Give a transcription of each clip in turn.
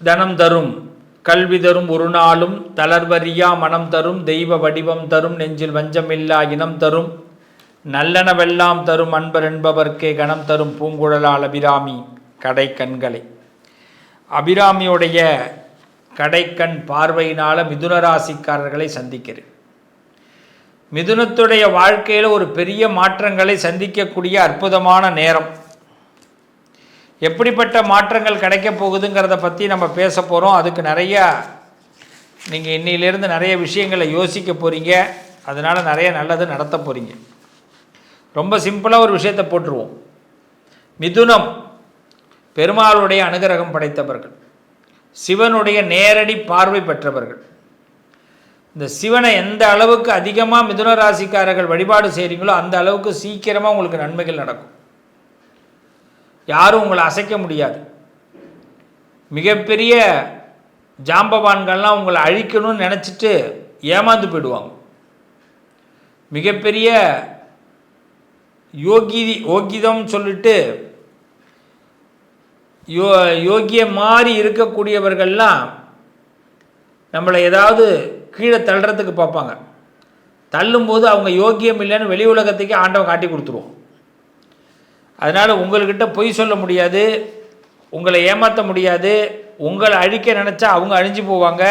தனம் தரும். கல்வி தரும் ஒரு நாளும் தளர்வறியா மனம் தரும் தெய்வ வடிவம் தரும் நெஞ்சில் வஞ்சமில்லா இனம் தரும். நல்லனவெல்லாம் தரும் அன்பர் என்பவர்க்கே கணம் தரும் பூங்குழலால் அபிராமி கடை கண்களை அபிராமியுடைய கடைக்கண் பார்வையினால மிதுன ராசிக்காரர்களை சந்திக்கிறேன் மிதுனத்துடைய வாழ்க்கையில் ஒரு பெரிய மாற்றங்களை சந்திக்கக்கூடிய அற்புதமான நேரம். எப்படிப்பட்ட மாற்றங்கள் கிடைக்க போகுதுங்கிறத பற்றி நம்ம பேச போகிறோம் அதுக்கு நிறையா நீங்கள் இன்னிலிருந்து நிறைய விஷயங்களை யோசிக்க போகிறீங்க அதனால் நிறைய நல்லது நடத்த போகிறீங்க ரொம்ப சிம்பிளாக ஒரு விஷயத்தை போட்டுருவோம். மிதுனம் பெருமாளுடைய அனுகிரகம் படைத்தவர்கள். சிவனுடைய நேரடி பார்வை பெற்றவர்கள். இந்த சிவனை எந்த அளவுக்கு அதிகமாக மிதுன ராசிக்காரர்கள் வழிபாடு செய்கிறீங்களோ அந்த அளவுக்கு சீக்கிரமாக உங்களுக்கு நன்மைகள் நடக்கும். யாரும் உங்களை அசைக்க முடியாது. மிகப்பெரிய ஜாம்பவான்கள்லாம் உங்களை அழிக்கணும்னு நினச்சிட்டு ஏமாந்து போயிடுவாங்க. மிகப்பெரிய யோகி யோகிதம் சொல்லிட்டு யோ யோகிய மாதிரி இருக்கக்கூடியவர்கள்லாம் நம்மளை ஏதாவது கீழே தள்ளுறதுக்கு பார்ப்பாங்க. தள்ளும்போது அவங்க யோகியம் இல்லைன்னு வெளி உலகத்துக்கே ஆண்டவன் காட்டி கொடுத்துருவோம் அதனால் உங்கள்கிட்ட பொய் சொல்ல முடியாது உங்களை ஏமாற்ற முடியாது உங்களை அழிக்க நினச்சா அவங்க அழிஞ்சு போவாங்க.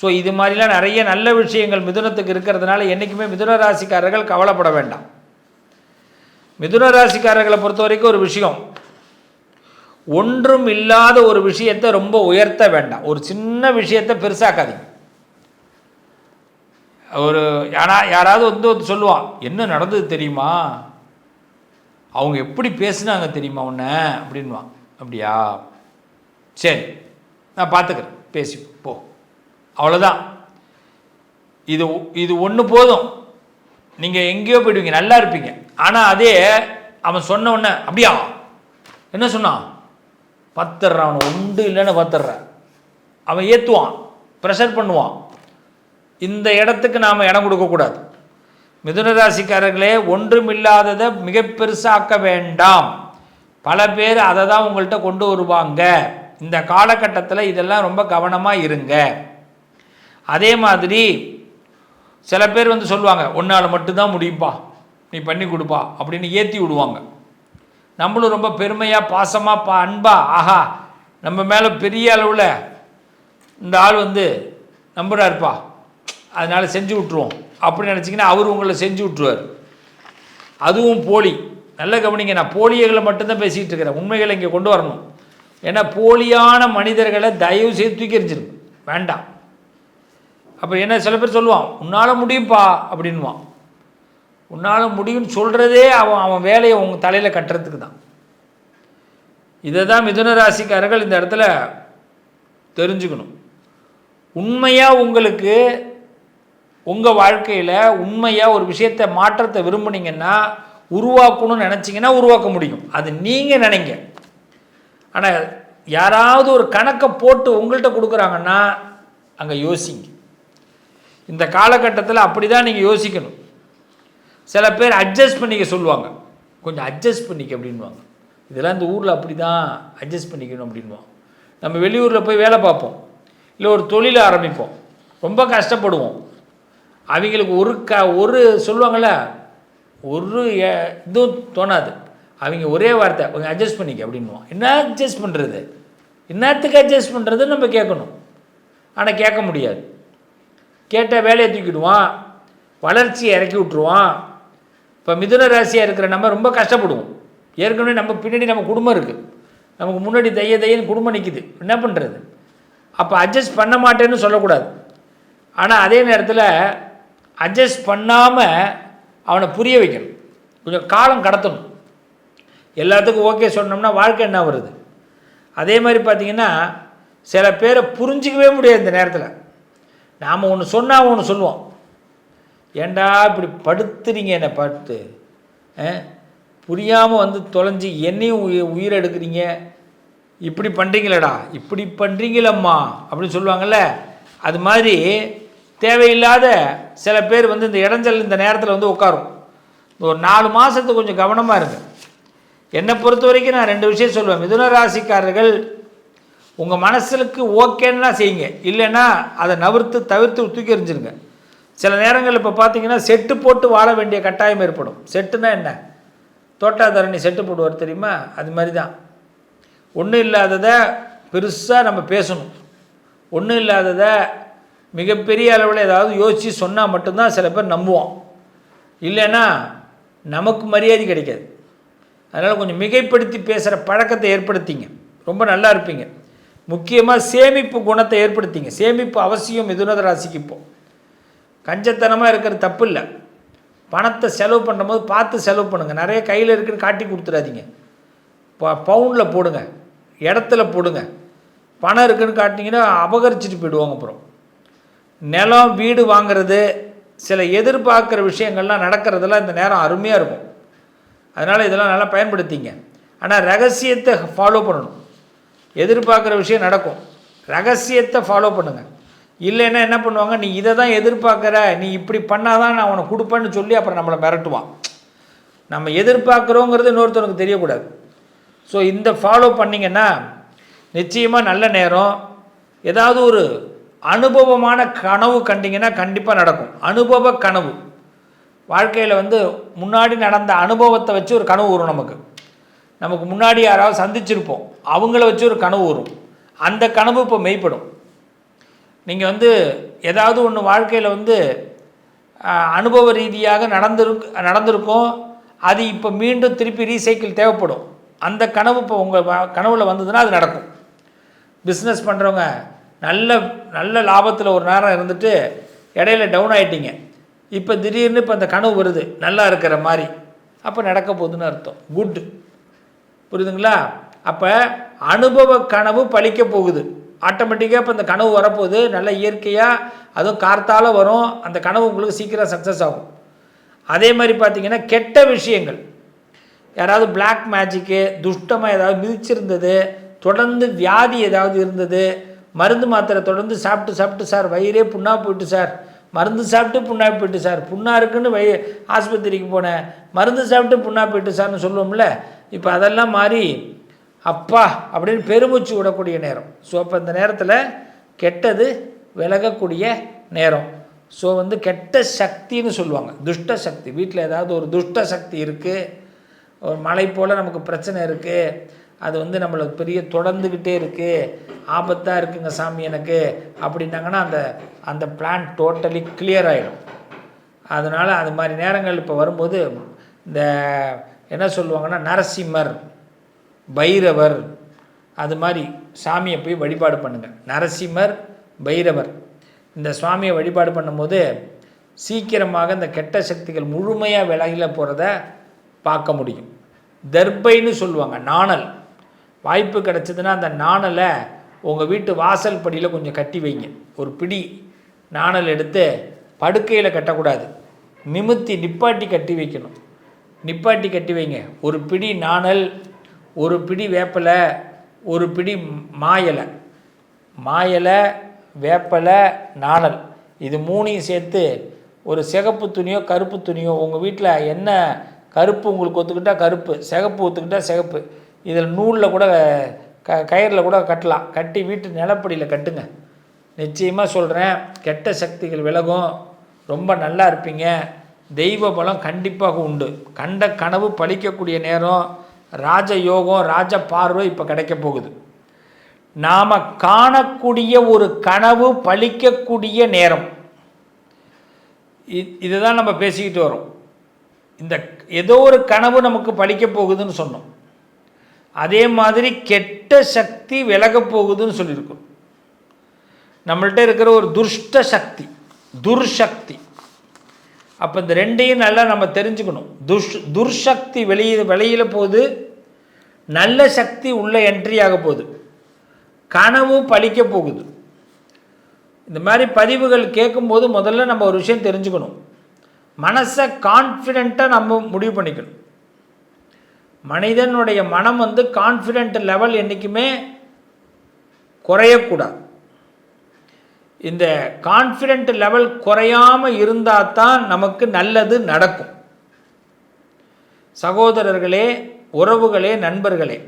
ஸோ இது மாதிரிலாம் நிறைய நல்ல விஷயங்கள் மிதுனத்துக்கு இருக்கிறதுனால என்றைக்குமே மிதுன ராசிக்காரர்கள் கவலைப்பட வேண்டாம். மிதுன ராசிக்காரர்களை பொறுத்த வரைக்கும் ஒரு விஷயம் ஒன்றும் இல்லாத ஒரு விஷயத்தை ரொம்ப உயர்த்த வேண்டாம். ஒரு சின்ன விஷயத்தை பெருசாக்காதீங்க. ஒரு ஆனால் யாராவது வந்து வந்து சொல்லுவான் என்ன நடந்தது தெரியுமா? அவங்க எப்படி பேசுனாங்க தெரியுமா உன்ன? அப்படின்வான் அப்படியா? சரி நான் பார்த்துக்கிறேன் பேசி போ. அவ்வளோதான் இது இது ஒன்று போதும். நீங்கள் எங்கேயோ போயிடுவீங்க. நல்லா இருப்பீங்க. ஆனால் அதே அவன் சொன்ன உடனே அப்படியா? என்ன சொன்னான்? பத்துறான் அவனை உண்டு இல்லைன்னு பத்துடுறான் அவன் ஏற்றுவான் ப்ரெஷர் பண்ணுவான். இந்த இடத்துக்கு நாம் இடம் கொடுக்கக்கூடாது. மிதுன ராசிக்காரர்களே ஒன்றுமில்லாததை மிக பெருசாக்க வேண்டாம். பல பேர் அதை தான் உங்கள்கிட்ட கொண்டு வருவாங்க. இந்த காலகட்டத்தில் இதெல்லாம் ரொம்ப கவனமாக இருங்க. அதே மாதிரி சில பேர் வந்து சொல்லுவாங்க உன்னால் மட்டும்தான் முடியும்பா. நீ பண்ணி கொடுப்பா. அப்படின்னு ஏற்றி விடுவாங்க. நம்மளும் ரொம்ப பெருமையாக பாசமாக பா அன்பா ஆஹா நம்ம மேலே பெரிய அளவில் இந்த ஆள் வந்து நம்புகிறாருப்பா அதனால் செஞ்சு விட்ருவோம் அப்படின்னு நினச்சிங்கன்னா அவர் உங்களை செஞ்சு விட்ருவார் அதுவும் போலி. நல்ல கவனிங்க நான் போலியர்களை மட்டும்தான் பேசிகிட்டு இருக்கிறேன். உண்மைகளை இங்கே கொண்டு வரணும். ஏன்னா போலியான மனிதர்களை தயவு செய்து தூக்கி எறிஞ்சிருக்கும் வேண்டாம். அப்போ என்ன சில பேர் சொல்லுவான் உன்னால் முடியும்ப்பா அப்படின்வான் உன்னால் முடியும்னு சொல்கிறதே அவன் அவன் வேலையை உங்கள் தலையில் கட்டுறதுக்கு தான். இதை தான் மிதுன ராசிக்காரர்கள் இந்த இடத்துல தெரிஞ்சுக்கணும். உண்மையாக உங்களுக்கு உங்கள் வாழ்க்கையில் உண்மையாக ஒரு விஷயத்தை மாற்றத்தை விரும்புனீங்கன்னா உருவாக்கணும்னு நினச்சிங்கன்னா உருவாக்க முடியும். அது நீங்கள் நினைங்க. ஆனால் யாராவது ஒரு கணக்கை போட்டு உங்கள்கிட்ட கொடுக்குறாங்கன்னா அங்கே யோசிங்க. இந்த காலகட்டத்தில் அப்படி தான் நீங்கள் யோசிக்கணும். சில பேர் அட்ஜஸ்ட் பண்ணிக்க சொல்லுவாங்க. கொஞ்சம் அட்ஜஸ்ட் பண்ணிக்க அப்படின்வாங்க இதெல்லாம் இந்த ஊரில் அப்படி தான் அட்ஜஸ்ட் பண்ணிக்கணும் அப்படின்வாங்க நம்ம வெளியூரில் போய் வேலை பார்ப்போம். இல்லை ஒரு தொழிலை ஆரம்பிப்போம். ரொம்ப கஷ்டப்படுவோம். அவங்களுக்கு ஒரு க ஒரு சொல்லுவாங்கள்ல ஒரு இதுவும் தோணாது. அவங்க ஒரே வார்த்தை கொஞ்சம் அட்ஜஸ்ட் பண்ணிக்க அப்படின்னுவோம் என்ன அட்ஜஸ்ட் பண்ணுறது என்னத்துக்கு அட்ஜஸ்ட் பண்ணுறதுன்னு நம்ம கேட்கணும். ஆனால் கேட்க முடியாது. கேட்டால் வேலையை தூக்கிடுவான் வளர்ச்சியை இறக்கி விட்ருவான் இப்போ மிதுன ராசியாக இருக்கிற நம்ம ரொம்ப கஷ்டப்படுவோம். ஏற்கனவே நம்ம பின்னாடி நம்ம குடும்பம் இருக்குது நமக்கு முன்னாடி தைய தையன்னு குடும்பம் நிற்கிது என்ன பண்ணுறது அப்போ அட்ஜஸ்ட் பண்ண மாட்டேன்னு சொல்லக்கூடாது. ஆனால் அதே நேரத்தில் அட்ஜஸ்ட் பண்ணாமல் அவனை புரிய வைக்கணும். கொஞ்சம் காலம் கடத்தணும். எல்லாத்துக்கும் ஓகே சொன்னோம்னா வாழ்க்கை என்ன வருது? அதே மாதிரி பார்த்தீங்கன்னா சில பேரை புரிஞ்சிக்கவே முடியாது இந்த நேரத்தில். நாம் ஒன்று சொன்னால் ஒன்று சொல்லுவோம். ஏண்டா இப்படி படுத்துறீங்க என்னை படுத்து புரியாமல் வந்து தொலைஞ்சி என்னையும் உயிர் உயிர் எடுக்கிறீங்க? இப்படி பண்ணுறீங்களடா இப்படி பண்ணுறீங்களம்மா அப்படின்னு சொல்லுவாங்கள்ல அது மாதிரி தேவையில்லாத சில பேர் வந்து இந்த இடைஞ்சல் இந்த நேரத்தில் வந்து உட்காரும். ஒரு நாலு மாதத்துக்கு கொஞ்சம் கவனமாக இருங்க. என்னை பொறுத்த வரைக்கும் நான் ரெண்டு விஷயம் சொல்லுவேன். மிதுன ராசிக்காரர்கள் உங்கள் மனசுக்கு ஓகேன்னா செய்யுங்க. இல்லைன்னா அதை நவிர்த்து தவிர்த்து தூக்கி எறிஞ்சிருங்க. சில நேரங்கள் இப்போ பார்த்தீங்கன்னா செட்டு போட்டு வாழ வேண்டிய கட்டாயம் ஏற்படும். செட்டுனா என்ன? தோட்டாதரணி செட்டு போடுவார் தெரியுமா? அது மாதிரி தான் ஒன்றும் இல்லாததை பெருசாக நம்ம பேசணும். ஒன்றும் இல்லாததை மிகப்பெரிய அளவில் ஏதாவது யோசித்து சொன்னால் மட்டும்தான் சில பேர் நம்புவோம் இல்லைன்னா நமக்கு மரியாதை கிடைக்காது. அதனால் கொஞ்சம் மிகைப்படுத்தி பேசுகிற பழக்கத்தை ஏற்படுத்திங்க. ரொம்ப நல்லா இருப்பீங்க. முக்கியமாக சேமிப்பு குணத்தை ஏற்படுத்திங்க. சேமிப்பு அவசியம் மிதுனத ராசிக்கு இப்போ. கஞ்சத்தனமாக இருக்கிறது தப்பு இல்லை. பணத்தை செலவு பண்ணும்போது பார்த்து செலவு பண்ணுங்கள் நிறைய கையில் இருக்குன்னு காட்டி கொடுத்துடாதீங்க. ப பவுனில் போடுங்க. இடத்துல போடுங்க. பணம் இருக்குன்னு காட்டிங்கன்னா அபகரிச்சுட்டு போயிடுவாங்க அப்புறம். நிலம் வீடு வாங்குறது சில எதிர்பார்க்குற விஷயங்கள்லாம் நடக்கிறதெல்லாம் இந்த நேரம் அருமையாக இருக்கும். அதனால் இதெல்லாம் நல்லா பயன்படுத்திங்க. ஆனால் ரகசியத்தை ஃபாலோ பண்ணணும். எதிர்பார்க்குற விஷயம் நடக்கும். ரகசியத்தை ஃபாலோ பண்ணுங்கள் இல்லைன்னா என்ன பண்ணுவாங்க? நீ இதை தான் எதிர்பார்க்குற நீ இப்படி பண்ணாதான் நான் உனக்கு கொடுப்பேன்னு சொல்லி அப்புறம் நம்மளை மிரட்டுவான். நம்ம எதிர்பார்க்குறோங்கிறது இன்னொருத்தனுக்கு தெரியக்கூடாது. ஸோ இந்த ஃபாலோ பண்ணிங்கன்னா நிச்சயமாக நல்ல நேரம். ஏதாவது ஒரு அனுபவமான கனவு கண்டிங்கன்னா கண்டிப்பாக நடக்கும். அனுபவ கனவு. வாழ்க்கையில் வந்து முன்னாடி நடந்த அனுபவத்தை வச்சு ஒரு கனவு வரும் நமக்கு. நமக்கு முன்னாடி யாராவது சந்திச்சிருப்போம். அவங்கள வச்சு ஒரு கனவு வரும். அந்த கனவு இப்போ மெய்ப்படும். நீங்கள் வந்து ஏதாவது ஒன்று வாழ்க்கையில் வந்து அனுபவ ரீதியாக நடந்திருக்கு நடந்திருக்கும். அது இப்போ மீண்டும் திருப்பி ரீசைக்கிள் தேவைப்படும். அந்த கனவு இப்போ உங்கள் கனவில் வந்ததுன்னா அது நடக்கும். பிஸ்னஸ் பண்ணுறவங்க நல்ல நல்ல லாபத்தில் ஒரு நேரம் இருந்துட்டு இடையில டவுன் ஆகிட்டீங்க இப்போ திடீர்னு இப்போ அந்த கனவு வருது. நல்லா இருக்கிற மாதிரி. அப்போ நடக்க போகுதுன்னு அர்த்தம். குட் புரியுதுங்களா? அப்போ அனுபவ கனவு பழிக்க போகுது. ஆட்டோமேட்டிக்காக இப்போ இந்த கனவு வரப்போகுது. நல்ல இயற்கையாக அதுவும் கார்த்தால் வரும். அந்த கனவு உங்களுக்கு சீக்கிரம் சக்ஸஸ் ஆகும். அதே மாதிரி பார்த்தீங்கன்னா கெட்ட விஷயங்கள். யாராவது பிளாக் மேஜிக்கு துஷ்டமாக ஏதாவது மிதிச்சிருந்தது தொடர்ந்து வியாதி ஏதாவது இருந்தது மருந்து மாத்திரை தொடர்ந்து சாப்பிட்டு சாப்பிட்டு சார் வயிறே புண்ணா போயிட்டு சார். மருந்து சாப்பிட்டு புண்ணா போயிட்டு சார். புண்ணா இருக்குன்னு வய ஆஸ்பத்திரிக்கு போனேன். மருந்து சாப்பிட்டு புண்ணா போயிட்டு சார்னு சொல்லுவோம்ல இப்போ அதெல்லாம் மாறி அப்பா அப்படின்னு பெருமூச்சு விடக்கூடிய நேரம். ஸோ அப்போ இந்த நேரத்தில் கெட்டது விலகக்கூடிய நேரம். ஸோ வந்து கெட்ட சக்தின்னு சொல்லுவாங்க. துஷ்ட சக்தி. வீட்டில் ஏதாவது ஒரு துஷ்ட சக்தி இருக்குது ஒரு மலை போல் நமக்கு பிரச்சனை இருக்குது அது வந்து நம்மளுக்கு பெரிய தொடர்ந்துக்கிட்டே இருக்குது ஆபத்தாக இருக்குங்க சாமி எனக்கு. அப்படின்னாங்கன்னா அந்த அந்த பிளான் டோட்டலி கிளியர் ஆகிடும் அதனால் அது மாதிரி நேரங்கள் இப்போ வரும்போது இந்த என்ன சொல்லுவாங்கன்னா நரசிம்மர் பைரவர் அது மாதிரி சாமியை போய் வழிபாடு பண்ணுங்கள் நரசிம்மர் பைரவர். இந்த சுவாமியை வழிபாடு பண்ணும்போது சீக்கிரமாக இந்த கெட்ட சக்திகள் முழுமையாக விலகில் போகிறத பார்க்க முடியும். தர்பைன்னு சொல்லுவாங்க நாணல். வாய்ப்பு கிடச்சிதுன்னா அந்த நாணலை உங்கள் வீட்டு வாசல் படியில் கொஞ்சம் கட்டி வைங்க. ஒரு பிடி நாணல் எடுத்து படுக்கையில் கட்டக்கூடாது. நிமித்தி நிப்பாட்டி கட்டி வைக்கணும். நிப்பாட்டி கட்டி வைங்க. ஒரு பிடி நாணல் ஒரு பிடி வேப்பலை ஒரு பிடி மாயலை. மாயலை வேப்பலை நாணல். இது மூணையும் சேர்த்து ஒரு சிகப்பு துணியோ கருப்பு துணியோ உங்கள் வீட்டில் என்ன கருப்பு உங்களுக்கு ஒத்துக்கிட்டால் கருப்பு சிகப்பு ஒத்துக்கிட்டால் சிகப்பு. இதில் நூலில் கூட க கயிறில் கூட கட்டலாம். கட்டி வீட்டு நிலப்படியில் கட்டுங்க. நிச்சயமாக சொல்கிறேன் கெட்ட சக்திகள் விலகும். ரொம்ப நல்லா இருப்பீங்க. தெய்வ பலம் கண்டிப்பாக உண்டு. கண்ட கனவு பழிக்கக்கூடிய நேரம் ராஜ யோகம் ராஜ பார்வை இப்போ கிடைக்க போகுது. நாம் காணக்கூடிய ஒரு கனவு பழிக்கக்கூடிய நேரம். இதுதான் நம்ம பேசிக்கிட்டு வரோம். இந்த ஏதோ ஒரு கனவு நமக்கு பழிக்க போகுதுன்னு சொன்னோம். அதே மாதிரி கெட்ட சக்தி விலக போகுதுன்னு சொல்லியிருக்கோம். நம்மள்கிட்ட இருக்கிற ஒரு துஷ்ட சக்தி துர்சக்தி. அப்போ இந்த ரெண்டையும் நல்லா நம்ம தெரிஞ்சுக்கணும். துஷ் துர்சக்தி வெளியே வெளியில் போகுது நல்ல சக்தி உள்ள என்ட்ரி ஆக போகுது. கனவு பழிக்க போகுது. இந்த மாதிரி பதிவுகள் கேட்கும்போது முதல்ல நம்ம ஒரு விஷயம் தெரிஞ்சுக்கணும். மனசை கான்ஃபிடெண்ட்டாக நம்ம முடிவு பண்ணிக்கணும். மனிதனுடைய மனம் வந்து கான்ஃபிடென்ட் லெவல் என்றைக்குமே குறையக்கூடாது. இந்த கான்ஃபிடென்ட் லெவல் குறையாமல் இருந்தால் தான் நமக்கு நல்லது நடக்கும். சகோதரர்களே உறவுகளே நண்பர்களே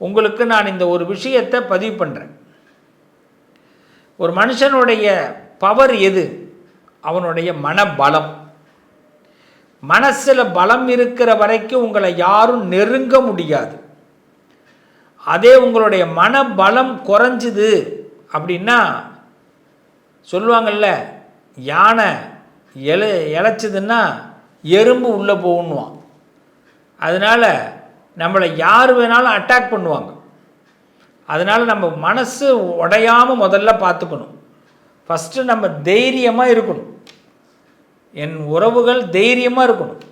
உங்களுக்கு நான் இந்த ஒரு விஷயத்தை பதிவு பண்ணுறேன் ஒரு மனுஷனுடைய பவர் எது? அவனுடைய மனபலம். மனசில் பலம் இருக்கிற வரைக்கும் உங்களை யாரும் நெருங்க முடியாது. அதே உங்களுடைய மனபலம் குறைஞ்சுது அப்படின்னா சொல்லுவாங்கள்ல யானை எழ இழைச்சிதுன்னா எறும்பு உள்ளே போகணுவான் அதனால் நம்மளை யார் வேணாலும் அட்டாக் பண்ணுவாங்க. அதனால் நம்ம மனசு உடையாமல் முதல்ல பார்த்துக்கணும். ஃபஸ்ட்டு நம்ம தைரியமாக இருக்கணும். என் உறவுகள் தைரியமாக இருக்கணும்.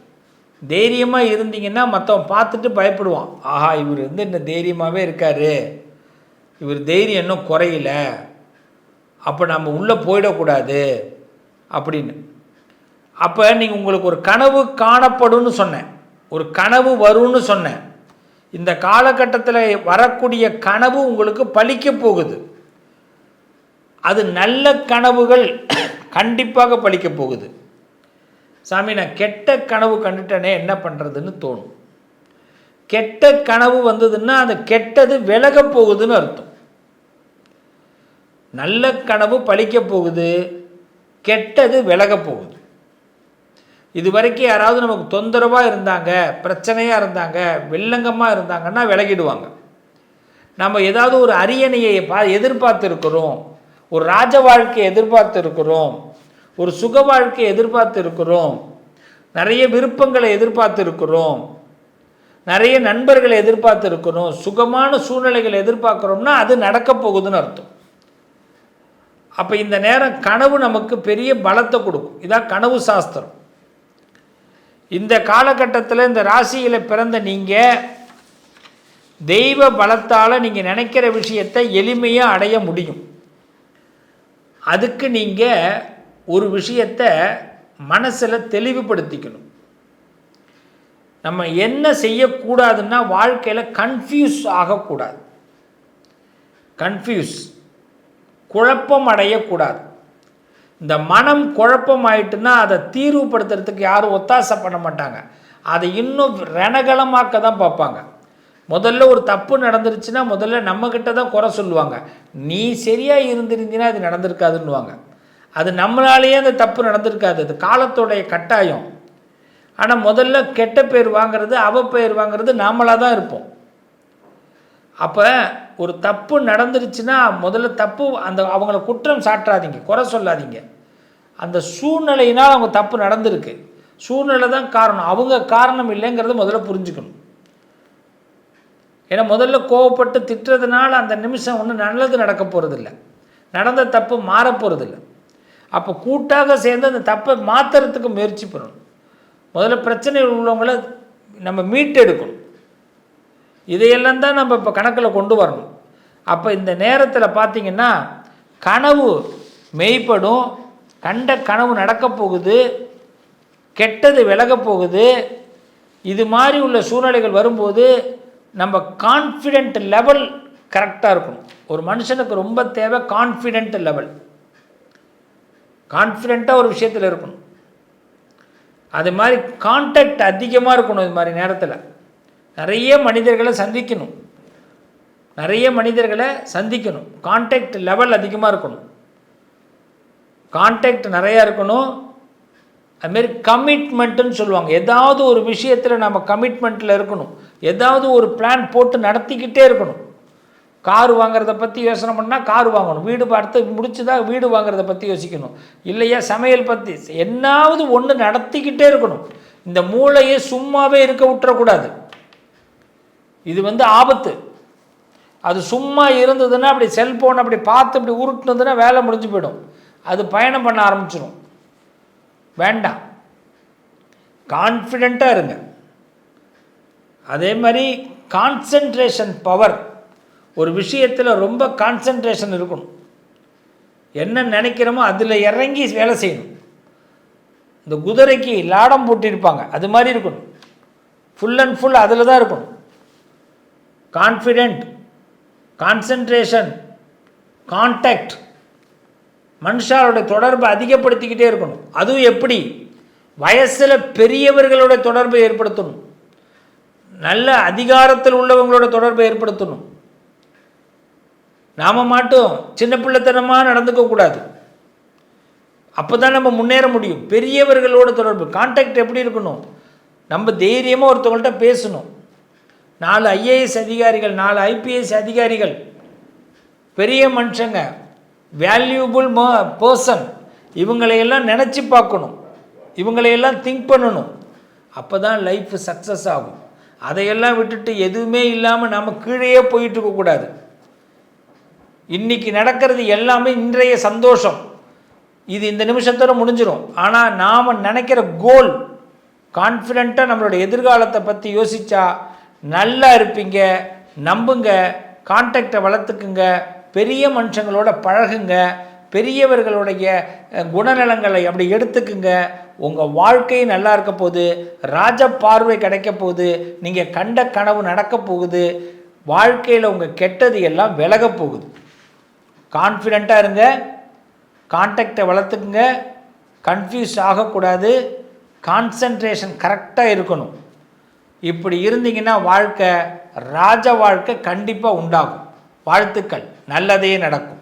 தைரியமாக இருந்தீங்கன்னா மற்றவன் பார்த்துட்டு பயப்படுவான். ஆஹா இவர் வந்து இன்னும் தைரியமாகவே இருக்கார். இவர் தைரியம் இன்னும் குறையில. அப்போ நம்ம உள்ளே போயிடக்கூடாது. அப்படின்னு. அப்போ நீங்கள் உங்களுக்கு ஒரு கனவு காணப்படும்னு சொன்னேன். ஒரு கனவு வரும்னு சொன்னேன். இந்த காலகட்டத்தில் வரக்கூடிய கனவு உங்களுக்கு பலிக்க போகுது. அது நல்ல கனவுகள் கண்டிப்பாக பலிக்க போகுது. சாமி நான் கெட்ட கனவு கண்டுட்டேனே என்ன பண்ணுறதுன்னு தோணும். கெட்ட கனவு வந்ததுன்னா அந்த கெட்டது விலக போகுதுன்னு அர்த்தம். நல்ல கனவு பழிக்க போகுது கெட்டது விலக போகுது. இது வரைக்கும் யாராவது நமக்கு தொந்தரவாக இருந்தாங்க பிரச்சனையாக இருந்தாங்க வில்லங்கமாக இருந்தாங்கன்னா விலகிடுவாங்க. நம்ம ஏதாவது ஒரு அரியணையை பா எதிர்பார்த்து இருக்கிறோம் ஒரு ராஜ வாழ்க்கையை எதிர்பார்த்து இருக்கிறோம் ஒரு சுக வாழ்க்கையை எதிர்பார்த்து இருக்கிறோம் நிறைய விருப்பங்களை எதிர்பார்த்து இருக்கிறோம் நிறைய நண்பர்களை எதிர்பார்த்து இருக்கிறோம் சுகமான சூழ்நிலைகளை எதிர்பார்க்குறோம்னா அது நடக்க போகுதுன்னு அர்த்தம். அப்போ இந்த நேரம் கனவு நமக்கு பெரிய பலத்தை கொடுக்கும். இதான் கனவு சாஸ்திரம். இந்த காலகட்டத்தில் இந்த ராசியில் பிறந்த நீங்கள் தெய்வ பலத்தால் நீங்கள் நினைக்கிற விஷயத்தை எளிமையாக அடைய முடியும். அதுக்கு நீங்கள் ஒரு விஷயத்தை மனசில் தெளிவுபடுத்திக்கணும். நம்ம என்ன செய்யக்கூடாதுன்னா வாழ்க்கையில் கன்ஃபியூஸ் ஆகக்கூடாது. கன்ஃபியூஸ் குழப்பம் அடையக்கூடாது. இந்த மனம் குழப்பம் ஆயிட்டுன்னா அதை தீர்வுபடுத்துறதுக்கு யாரும் ஒத்தாசை பண்ண மாட்டாங்க. அதை இன்னும் ரணகலமாக்க தான் பார்ப்பாங்க. முதல்ல ஒரு தப்பு நடந்துருச்சுன்னா முதல்ல நம்மக்கிட்ட தான் குறை சொல்லுவாங்க. நீ சரியாக இருந்திருந்தீங்கன்னா அது நடந்திருக்காதுன்னுவாங்க. அது நம்மளாலேயே அந்த தப்பு நடந்திருக்காது. அது காலத்துடைய கட்டாயம். ஆனால் முதல்ல கெட்ட பேர் வாங்கிறது அவ பேர் வாங்கிறது நாமளாக தான் இருப்போம். அப்போ ஒரு தப்பு நடந்துருச்சுன்னா முதல்ல தப்பு அந்த அவங்கள குற்றம் சாட்டாதீங்க குறை சொல்லாதீங்க. அந்த சூழ்நிலையினால் அவங்க தப்பு நடந்திருக்கு. சூழ்நிலை தான் காரணம். அவங்க காரணம் இல்லைங்கிறத முதல்ல புரிஞ்சுக்கணும். ஏன்னா முதல்ல கோவப்பட்டு திட்டுறதுனால அந்த நிமிஷம் ஒன்றும் நல்லது நடக்க போகிறதில்ல நடந்த தப்பு மாற போகிறதில்ல அப்போ கூட்டாக சேர்ந்து அந்த தப்பை மாற்றுறதுக்கு முயற்சி பண்ணணும். முதல்ல பிரச்சனை உள்ளவங்கள நம்ம மீட்டெடுக்கணும் இதையெல்லாம் தான் நம்ம இப்போ கணக்கில் கொண்டு வரணும். அப்போ இந்த நேரத்தில் பார்த்திங்கன்னா கனவு மெய்ப்படும். கண்ட கனவு நடக்கப் போகுது. கெட்டது விலகப் போகுது. இது மாதிரி உள்ள சூழ்நிலைகள் வரும்போது நம்ம கான்ஃபிடென்ட் லெவல் கரெக்டாக இருக்கணும். ஒரு மனுஷனுக்கு ரொம்ப தேவை கான்ஃபிடென்ட் லெவல் கான்ஃபிடெண்ட்டாக ஒரு விஷயத்தில் இருக்கணும். அது மாதிரி கான்டாக்ட் அதிகமாக இருக்கணும் இது மாதிரி நேரத்தில். நிறைய மனிதர்களை சந்திக்கணும். நிறைய மனிதர்களை சந்திக்கணும். கான்டாக்ட் லெவல் அதிகமாக இருக்கணும். கான்டாக்ட் நிறையா இருக்கணும். அதுமாரி கமிட்மெண்ட்டுன்னு சொல்லுவாங்க. ஏதாவது ஒரு விஷயத்தில் நம்ம கமிட்மெண்ட்டில் இருக்கணும். ஏதாவது ஒரு பிளான் போட்டு நடத்திக்கிட்டே இருக்கணும். கார் வாங்குறத பற்றி யோசனை பண்ணால் கார் வாங்கணும். வீடு பார்த்து முடிச்சு தான் வீடு வாங்குறத பற்றி யோசிக்கணும். இல்லையா சமையல் பற்றி என்னாவது ஒன்று நடத்திக்கிட்டே இருக்கணும். இந்த மூளையை சும்மாவே இருக்க விட்டுறக்கூடாது. இது வந்து ஆபத்து. அது சும்மா இருந்ததுன்னா அப்படி செல்ஃபோன் அப்படி பார்த்து அப்படி உருட்டுனதுன்னா வேலை முடிஞ்சு போயிடும். அது பயணம் பண்ண ஆரம்பிச்சிடும் வேண்டாம். கான்ஃபிடெண்ட்டாக இருங்க. அதே மாதிரி கான்சன்ட்ரேஷன் பவர் ஒரு விஷயத்தில் ரொம்ப கான்சன்ட்ரேஷன் இருக்கணும். என்ன நினைக்கிறோமோ அதில் இறங்கி வேலை செய்யணும். இந்த குதிரைக்கு லாடம் போட்டிருப்பாங்க அது மாதிரி இருக்கணும். ஃபுல் அண்ட் ஃபுல் அதில் தான் இருக்கணும். கான்ஃபிடென்ட் கான்சன்ட்ரேஷன் கான்டாக்ட் மனுஷாரோட தொடர்பை அதிகப்படுத்திக்கிட்டே இருக்கணும். அதுவும் எப்படி? வயசில் பெரியவர்களோட தொடர்பை ஏற்படுத்தணும். நல்ல அதிகாரத்தில் உள்ளவங்களோட தொடர்பை ஏற்படுத்தணும். நாம் மாட்டும். சின்ன பிள்ளைத்தனமாக நடந்துக்க கூடாது. அப்போ தான் நம்ம முன்னேற முடியும். பெரியவர்களோட தொடர்பு கான்டாக்ட் எப்படி இருக்கணும்? நம்ம தைரியமாக ஒருத்தவங்கள்ட்ட பேசணும். நாலு ஐஏஎஸ் அதிகாரிகள் நாலு ஐபிஎஸ் அதிகாரிகள். பெரிய மனுஷங்க வேல்யூபிள் மோ பர்சன் இவங்களையெல்லாம் நினச்சி பார்க்கணும். இவங்களையெல்லாம் திங்க் பண்ணணும். அப்போ தான் லைஃப் சக்ஸஸ் ஆகும். அதையெல்லாம் விட்டுட்டு எதுவுமே இல்லாமல் நம்ம கீழேயே போயிட்டு இருக்கக்கூடாது. இன்னைக்கு நடக்கிறது எல்லாமே இன்றைய சந்தோஷம். இது இந்த நிமிஷத்தோட முடிஞ்சிடும் ஆனால் நாம் நினைக்கிற கோல் கான்ஃபிடெண்ட்டாக நம்மளோட எதிர்காலத்தை பற்றி யோசித்தா நல்லா இருப்பீங்க நம்புங்க கான்டாக்டை வளர்த்துக்குங்க பெரிய மனுஷங்களோட பழகுங்க பெரியவர்களுடைய குணநலங்களை அப்படி எடுத்துக்குங்க. உங்கள் வாழ்க்கை நல்லா இருக்க போகுது ராஜ பார்வை கிடைக்க போகுது நீங்கள் கண்ட கனவு நடக்க போகுது வாழ்க்கையில் உங்கள் கெட்டது எல்லாம் விலக போகுது. கான்ஃபிடெண்ட்டாக இருங்க. கான்டாக்டை வளர்த்துக்குங்க. கன்ஃபியூஸ் ஆகக்கூடாது. கான்சன்ட்ரேஷன் கரெக்டாக இருக்கணும். இப்படி இருந்தீங்கன்னா வாழ்க்கை ராஜ வாழ்க்கை கண்டிப்பாக உண்டாகும். வாழ்த்துக்கள். நல்லதே நடக்கும்.